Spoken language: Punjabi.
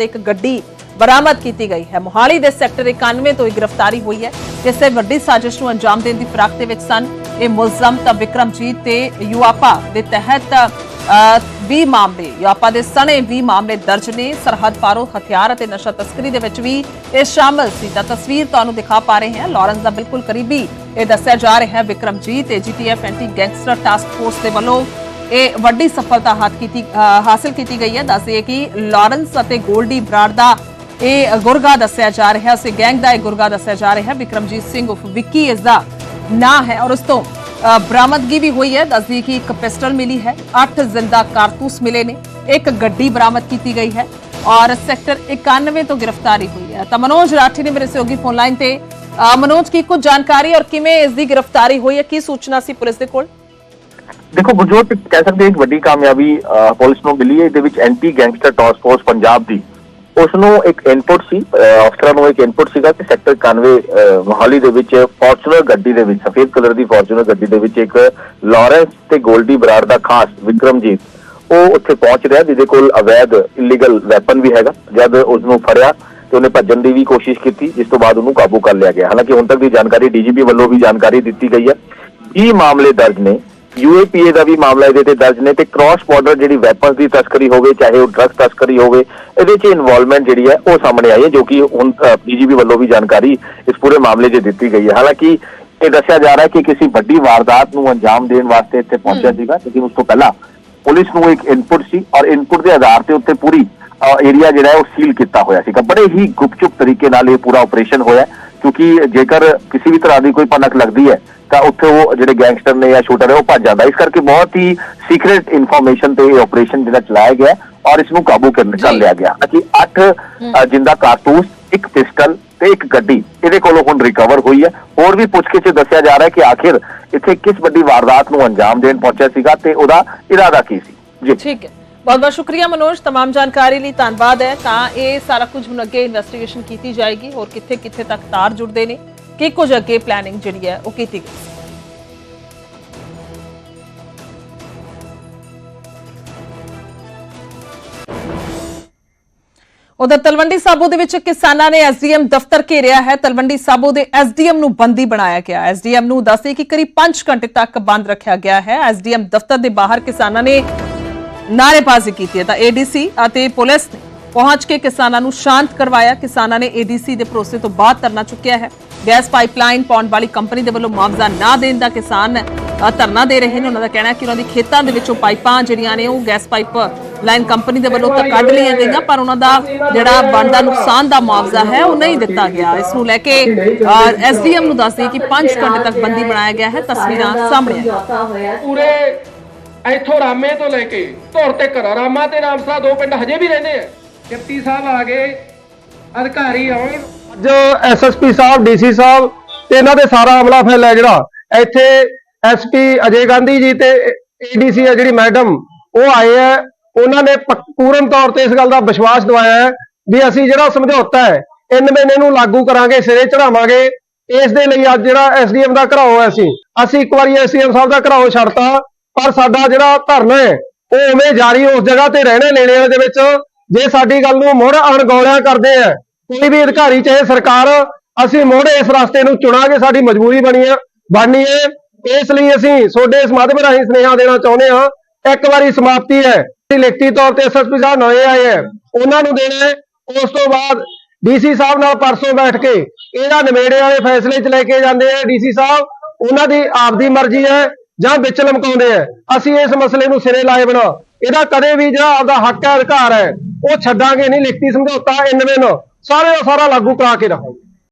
ਇੱਕ ਗੱਡੀ ਬਰਾਮਦ ਕੀਤੀ ਗਈ ਹੈ। ਮੋਹਾਲੀ ਦੇ ਸੈਕਟਰ 91 ਤੋਂ ਇਹ ਗ੍ਰਿਫਤਾਰੀ ਹੋਈ ਹੈ, ਜਿਸ ਤੇ ਵੱਡੀ ਸਾਜ਼ਿਸ਼ ਨੂੰ ਅੰਜਾਮ ਦੇਣ ਦੀ ਫਿਰਾਕ ਦੇ ਵਿੱਚ ਸਨ। ਇਹ ਮੁਲਜ਼ਮ ਤਾਂ ਵਿਕਰਮਜੀਤ ਤੇ ਯੂਆਪਾ ਦੇ ਤਹਿਤ 20 ਮਾਮਲੇ, ਯੂਆਪਾ ਦੇ ਸਣੇ 20 ਮਾਮਲੇ ਦਰਜ ਨੇ। ਸਰਹੱਦ ਪਾਰੋਂ ਹਥਿਆਰ ਅਤੇ ਨਸ਼ਾ ਤਸਕਰੀ ਦੇ ਵਿੱਚ ਵੀ ਇਹ ਸ਼ਾਮਲ ਸੀ। ਤਾਂ ਤਸਵੀਰ ਤੁਹਾਨੂੰ ਦਿਖਾ ਪਾ ਰਹੇ ਹਾਂ। ਲਾਰੈਂਸ ਦਾ ਬਿਲਕੁਲ ਕਰੀਬੀ ਇਹ ਦੱਸਿਆ ਜਾ ਰਿਹਾ ਹੈ ਵਿਕਰਮਜੀਤ ਤੇ GTF anti gangster task force ਦੇ ਵੱਲੋਂ ਇਹ ਵੱਡੀ ਸਫਲਤਾ ਹੱਥ ਕੀਤੀ ਅ, ਹਾਸਲ ਕੀਤੀ ਗਈ ਹੈ। ਦੱਸਦੇ ਕਿ ਲਾਰੈਂਸ ਅਤੇ ਗੋਲਡੀ ਬਰਾੜ ਦਾ ਇਹ ਗੁਰਗਾ ਦੱਸਿਆ ਜਾ ਰਿਹਾ ਹੈ ਗੈਂਗ ਦਾ ਇਹ ਗੁਰਗਾ ਦੱਸਿਆ ਜਾ ਰਿਹਾ। ਹੈ ਵਿਕਰਮਜੀਤ ਸਿੰਘ ਉਫ ਵਿੱਕੀ ਇਸ ਦਾ ਨਾਂ ਹੈ ਔਰ ਉਸ ਤੋਂ ਬਰਾਮਦਗੀ ਵੀ ਹੋਈ ਹੈ। ਦੱਸਦੀ ਕਿ ਇੱਕ ਪਿਸਟਲ ਮਿਲੀ ਹੈ 8 ਜ਼ਿੰਦਾ ਕਾਰਤੂਸ ਮਿਲੇ ਨੇ ਇੱਕ ਗੱਡੀ ਬਰਾਮਦ ਕੀਤੀ ਗਈ ਹੈ ਔਰ ਸੈਕਟਰ 91 ਤੋਂ ਗ੍ਰਿਫਤਾਰੀ ਹੋਈ ਹੈ। ਤਾਂ ਮਨੋਜ ਰਾਠੀ ਨੇ ਮੇਰੇ ਸਹਿਯੋਗੀ ਫੋਨ ਲਾਈਨ ਤੇ ਮਨੋਜ ਕੀ ਕੁਝ ਜਾਣਕਾਰੀ ਔਰ ਕਿਵੇਂ ਇਸ ਦੀ ਗ੍ਰਿਫਤਾਰੀ ਹੋਈ ਹੈ? ਕੀ ਸੂਚਨਾ ਸੀ ਪੁਲਿਸ ਦੇ ਕੋਲ? ਦੇਖੋ ਗੁਰਜੋਤ ਕਹਿ ਸਕਦੇ ਇੱਕ ਵੱਡੀ ਕਾਮਯਾਬੀ ਅਹ, ਪੁਲਿਸ ਨੂੰ ਮਿਲੀ ਹੈ ਇਹਦੇ ਵਿੱਚ anti gangster task force Punjab ਦੀ। ਉਸ ਨੂੰ ਇੱਕ ਇਨਪੁਟ ਸੀ ਅਫਸਰਾਂ ਨੂੰ ਇੱਕ ਇਨਪੁਟ ਸੀਗਾ ਕਿ ਸੈਕਟਰ 91 ਮੋਹਾਲੀ ਦੇ ਵਿੱਚ ਫੋਰਚੂਨਰ ਗੱਡੀ ਦੇ ਵਿੱਚ ਸਫੇਦ ਕਲਰ ਦੀ ਫੋਰਚੂਨਰ ਗੱਡੀ ਦੇ ਵਿੱਚ ਇੱਕ ਲਾਰੈਂਸ ਤੇ ਗੋਲਡੀ ਬਰਾੜ ਦਾ ਖਾਸ ਵਿਕਰਮਜੀਤ ਉਹ ਉੱਥੇ ਪਹੁੰਚ ਰਿਹਾ ਜਿਹਦੇ ਕੋਲ ਅਵੈਧ ਇਲੀਗਲ ਵੈਪਨ ਵੀ ਹੈਗਾ। ਜਦ ਉਸ ਨੂੰ ਫੜਿਆ ਤੇ ਉਹਨੇ ਭੱਜਣ ਦੀ ਵੀ ਕੋਸ਼ਿਸ਼ ਕੀਤੀ ਜਿਸ ਤੋਂ ਬਾਅਦ ਉਹਨੂੰ ਕਾਬੂ ਕਰ ਲਿਆ ਗਿਆ। ਹਾਲਾਂਕਿ ਹੁਣ ਤੱਕ ਦੀ ਜਾਣਕਾਰੀ ਡੀਜੀਪੀ ਵੱਲੋਂ ਵੀ ਜਾਣਕਾਰੀ ਦਿੱਤੀ ਗਈ ਹੈ। ਇਹ ਮਾਮਲੇ ਦਰਜ ਨੇ ਯੂਏਪੀਏ ਦਾ ਵੀ ਮਾਮਲਾ ਇਹਦੇ ਤੇ ਦਰਜ ਨੇ ਤੇ ਕ੍ਰਾਸ ਬਾਰਡਰ ਜਿਹੜੀ ਵੈਪਨਸ ਦੀ ਤਸਕਰੀ ਹੋਵੇ ਚਾਹੇ ਉਹ ਡਰਗ ਤਸਕਰੀ ਹੋਵੇ ਇਹਦੇ 'ਚ ਇਨਵੋਲਵਮੈਂਟ ਜਿਹੜੀ ਹੈ ਉਹ ਸਾਹਮਣੇ ਆਈ ਹੈ ਜੋ ਕਿ ਹੁਣ ਪੀਜੀਬੀ ਵੱਲੋਂ ਵੀ ਜਾਣਕਾਰੀ ਇਸ ਪੂਰੇ ਮਾਮਲੇ 'ਚ ਦਿੱਤੀ ਗਈ ਹੈ। ਹਾਲਾਂਕਿ ਇਹ ਦੱਸਿਆ ਜਾ ਰਿਹਾ ਹੈ ਕਿ ਕਿਸੇ ਵੱਡੀ ਵਾਰਦਾਤ ਨੂੰ ਅੰਜਾਮ ਦੇਣ ਵਾਸਤੇ ਇੱਥੇ ਪਹੁੰਚਿਆ ਸੀਗਾ ਲੇਕਿਨ ਉਸ ਤੋਂ ਪਹਿਲਾਂ ਪੁਲਿਸ ਨੂੰ ਇੱਕ ਇਨਪੁਟ ਸੀ ਔਰ ਇਨਪੁਟ ਦੇ ਆਧਾਰ ਤੇ ਉੱਤੇ ਪੂਰੀ ਏਰੀਆ ਜਿਹੜਾ ਉਹ ਸੀਲ ਕੀਤਾ ਹੋਇਆ ਸੀਗਾ। ਬੜੇ ਹੀ ਗੁਪਚੁਪ ਤਰੀਕੇ ਨਾਲ ਇਹ ਪੂਰਾ ਆਪਰੇਸ਼ਨ ਹੋਇਆ ਕਿਉਂਕਿ ਜੇਕਰ ਕਿਸੇ ਵੀ ਤਰ੍ਹਾਂ ਦੀ ਕੋਈ ਭਨਕ ਲੱਗਦੀ ਹੈ ਤਾਂ ਉੱਥੇ ਉਹ ਜਿਹੜੇ ਗੈਂਗਸਟਰ ਨੇ ਜਾਂ ਸ਼ੂਟਰ ਹੈ ਉਹ ਭੱਜ ਜਾਂਦਾ। ਇਸ ਕਰਕੇ ਬਹੁਤ ਹੀ ਸੀਕ੍ਰੀਟ ਇਨਫੋਰਮੇਸ਼ਨ ਤੇ ਇਹ ਆਪਰੇਸ਼ਨ ਜਿਹੜਾ ਚਲਾਇਆ ਗਿਆ ਔਰ ਇਸ ਨੂੰ ਕਾਬੂ ਕਰਨ ਕਰ। ਲਿਆ ਗਿਆ। ਕਿ 8 ਜਿੰਦਾ ਕਾਰਤੂਸ ਇੱਕ ਪਿਸਟਲ ਤੇ ਇੱਕ ਗੱਡੀ ਇਹਦੇ ਕੋਲੋਂ ਹੁਣ ਰਿਕਵਰ ਹੋਈ ਹੈ। ਹੋਰ ਵੀ ਪੁੱਛਗਿੱਛ 'ਚ ਦੱਸਿਆ ਜਾ ਰਿਹਾ ਹੈ ਕਿ ਆਖਿਰ ਇੱਥੇ ਕਿਸ ਵੱਡੀ ਵਾਰਦਾਤ ਨੂੰ ਅੰਜਾਮ ਦੇਣ ਪਹੁੰਚਿਆ ਸੀਗਾ ਤੇ ਉਹਦਾ ਇਰਾਦਾ ਕੀ ਸੀ? ਜੀ। ਠੀਕ ਹੈ। ਬਹੁਤ ਬਹੁਤ ਸ਼ੁਕਰੀਆ ਮਨੋਜ तमाम ਜਾਣਕਾਰੀ ਲਈ ਧੰਨਵਾਦ ਹੈ ਤਾਂ ਇਹ ਸਾਰਾ ਕੁਝ ਹੁਣ ਅੱਗੇ ਇਨਵੈਸਟੀਗੇਸ਼ਨ ਕੀਤੀ ਜਾਏਗੀ ਹੋਰ ਕਿੱਥੇ ਕਿੱਥੇ ਤੱਕ ਤਾਰ ਜੁੜਦੇ ਨੇ ਕੀ ਕੁਝ ਅੱਗੇ ਪਲੈਨਿੰਗ ਜਿਹੜੀ ਹੈ ਉਹ ਕੀਤੀ ਗਈ ਉਧਰ ਤਲਵੰਡੀ ਸਾਬੋ ਦੇ ਵਿੱਚ ਕਿਸਾਨਾਂ ਨੇ ਐਸਡੀਐਮ ਦਫ਼ਤਰ ਘੇਰਿਆ ਹੈ ਤਲਵੰਡੀ ਸਾਬੋ ਦੇ ਐਸਡੀਐਮ ਨੂੰ ਬੰਦੀ ਬਣਾਇਆ ਗਿਆ ਐਸਡੀਐਮ ਨੂੰ ਦੱਸੇ ਕਿ ਕਰੀਬ 5 ਘੰਟੇ ਤੱਕ ਬੰਦ ਰੱਖਿਆ ਗਿਆ ਹੈ ਐਸਡੀਐਮ ਦਫ਼ਤਰ ਦੇ ਬਾਹਰ ਕਿਸਾਨਾਂ ਨੇ ਨਾਅਰੇਬਾਜ਼ੀ ਕੀਤੀ ਹੈ ਤਾਂ ਏਡੀਸੀ ਅਤੇ ਪੁਲਿਸ ਨੇ ਪਹੁੰਚ ਕੇ ਕਿਸਾਨਾਂ ਨੂੰ ਸ਼ਾਂਤ ਕਰਵਾਇਆ। ਕਿਸਾਨਾਂ ਨੇ ਏਡੀਸੀ ਦੇ ਭਰੋਸੇ ਤੋਂ ਬਾਅਦ ਧਰਨਾ ਚੁੱਕਿਆ ਹੈ। ਗੈਸ ਪਾਈਪਲਾਈਨ ਪਾਉਣ ਵਾਲੀ ਕੰਪਨੀ ਦੇ ਵੱਲੋਂ ਮੁਆਵਜ਼ਾ ਨਾ ਦੇਣ ਦਾ ਕਿਸਾਨ ਧਰਨਾ ਦੇ ਰਹੇ ਨੇ। ਉਹਨਾਂ ਦਾ ਕਹਿਣਾ ਕਿ ਉਹਨਾਂ ਦੀ ਖੇਤਾਂ ਦੇ ਵਿੱਚੋਂ ਪਾਈਪਾਂ ਜਿਹੜੀਆਂ ਨੇ, ਉਹ ਗੈਸ ਪਾਈਪ ਲਾਈਨ ਕੰਪਨੀ ਦੇ ਵੱਲੋਂ ਤਾਂ ਕੱਢ ਲਈਆਂ ਗਈਆਂ, ਪਰ ਉਹਨਾਂ ਦਾ ਜਿਹੜਾ ਬਣਦਾ ਨੁਕਸਾਨ ਦਾ ਮੁਆਵਜ਼ਾ ਹੈ, ਉਹ ਨਹੀਂ ਦਿੱਤਾ ਗਿਆ। ਇਸ ਨੂੰ ਲੈ ਕੇ ਐਸਡੀਐਮ ਨੂੰ ਦੱਸਦੇ ਕਿ 5 ਘੰਟੇ ਤੱਕ ਬੰਦੀ ਬਣਾਇਆ ਗਿਆ ਹੈ। ਤਸਵੀਰਾਂ ਸਾਹਮਣੇ ਆਈਆਂ। ਪੂਰੇ ਇੱਥੋਂ ਰਾਮੇ ਤੋਂ ਲੈ ਕੇ ਧੁਰ ਤੇ ਘਰਾ, ਰਾਮਾ ਤੇ ਰਾਮਸਰਾ ਦੋ ਪਿੰਡ ਹਜੇ ਵੀ ਰਹਿੰਦੇ ਆ। 33 ਸਾਹਿਬ ਆ ਗਏ ਅਧਿਕਾਰੀ ਆਉਣ। ਅੱਜ ਐਸਐਸਪੀ ਸਾਹਿਬ ਡੀਸੀ ਸਾਹਿਬ ਤੇ ਇਹਨਾਂ ਦੇ ਸਾਰਾ ਅਮਲਾ ਫੈਲ ਹੈ ਜਿਹੜਾ। ਇੱਥੇ ਐਸਪੀ ਅਜੇ ਗਾਂਧੀ ਜੀ ਤੇ ਏਡੀਸੀ ਹੈ ਜਿਹੜੀ ਮੈਡਮ, ਉਹ ਆਏ ਹੈ ਉਹਨਾਂ ਨੇ ਪੂਰਨ ਤੌਰ ਤੇ ਇਸ ਗੱਲ ਦਾ ਵਿਸ਼ਵਾਸ ਦਿਵਾਇਆ ਹੈ ਵੀ ਅਸੀਂ ਜਿਹੜਾ ਸਮਝੌਤਾ ਹੈ ਇਨ ਮਹੀਨੇ ਨੂੰ ਲਾਗੂ ਕਰਾਂਗੇ, ਸਿਰੇ ਚੜਾਵਾਂਗੇ ਇਸ ਦੇ ਲਈ ਅੱਜ ਜਿਹੜਾ ਐਸਡੀਐਮ ਦਾ ਘਰਾਓ ਹੈ ਅਸੀਂ। ਅਸੀਂ ਇੱਕ ਵਾਰੀ ਐਸਡੀਐਮ ਸਾਹਿਬ ਦਾ ਘਰਾਓ ਛੱਡਤਾ। ਪਰ ਸਾਡਾ ਜਿਹੜਾ ਧਰਨਾ ਹੈ, ਉਹ ਉਵੇਂ ਜਾਰੀ ਉਸ ਜਗ੍ਹਾ ਤੇ ਰਹਿਣੇ ਲੈਣੇ ਵਾਲੇ ਦੇ ਵਿੱਚ। ਜੇ ਸਾਡੀ ਗੱਲ ਨੂੰ ਮੁੜ ਅਣਗੌਲਿਆ ਕਰਦੇ ਆ, ਕੋਈ ਵੀ ਅਧਿਕਾਰੀ, ਚਾਹੇ ਸਰਕਾਰ, ਅਸੀਂ ਮੁੜ ਇਸ ਰਸਤੇ ਨੂੰ ਚੁਣਾਂਗੇ, ਸਾਡੀ ਮਜਬੂਰੀ ਬਣੀ ਹੈ ਬਣਨੀ ਹੈ ਇਸ ਲਈ ਅਸੀਂ ਤੁਹਾਡੇ ਇਸ ਮਾਧਿਅਮ ਰਾਹੀਂ ਸੁਨੇਹਾ ਦੇਣਾ ਚਾਹੁੰਦੇ ਹਾਂ। ਇੱਕ ਵਾਰੀ ਸਮਾਪਤੀ ਹੈ। ਲਿਖਤੀ ਤੌਰ ਤੇ ਐਸਐਸਪੀ ਸਾਹਿਬ ਨਵੇਂ ਆਏ ਹੈ। ਉਹਨਾਂ ਨੂੰ ਦੇਣਾ ਹੈ। ਉਸ ਤੋਂ ਬਾਅਦ ਡੀਸੀ ਸਾਹਿਬ ਨਾਲ ਪਰਸੋਂ ਬੈਠ ਕੇ ਇਹਦਾ ਨਿਬੇੜੇ ਵਾਲੇ ਫੈਸਲੇ 'ਚ ਲੈ ਕੇ ਜਾਂਦੇ ਆ ਡੀਸੀ ਸਾਹਿਬ। ਉਹਨਾਂ ਦੀ ਆਪਦੀ ਮਰਜ਼ੀ ਹੈ। ਜਾਂ ਵਿੱਚ ਲਮਕਾਉਂਦੇ ਆ। ਅਸੀਂ ਇਸ ਮਸਲੇ ਨੂੰ ਸਿਰੇ ਲਾਏ ਬਣਾ ਇਹਦਾ ਕਦੇ ਵੀ ਜਿਹੜਾ ਆਪਦਾ ਹੱਕ ਹੈ, ਅਧਿਕਾਰ ਹੈ, ਉਹ ਛੱਡਾਂਗੇ ਨਹੀਂ। ਲਿਖਤੀ ਸਮਝੌਤਾ 99 ਨੂੰ। ਸਾਰੇ ਦਾ ਸਾਰਾ ਲਾਗੂ ਕਰਾ ਕੇ ਰਹਾਂਗੇ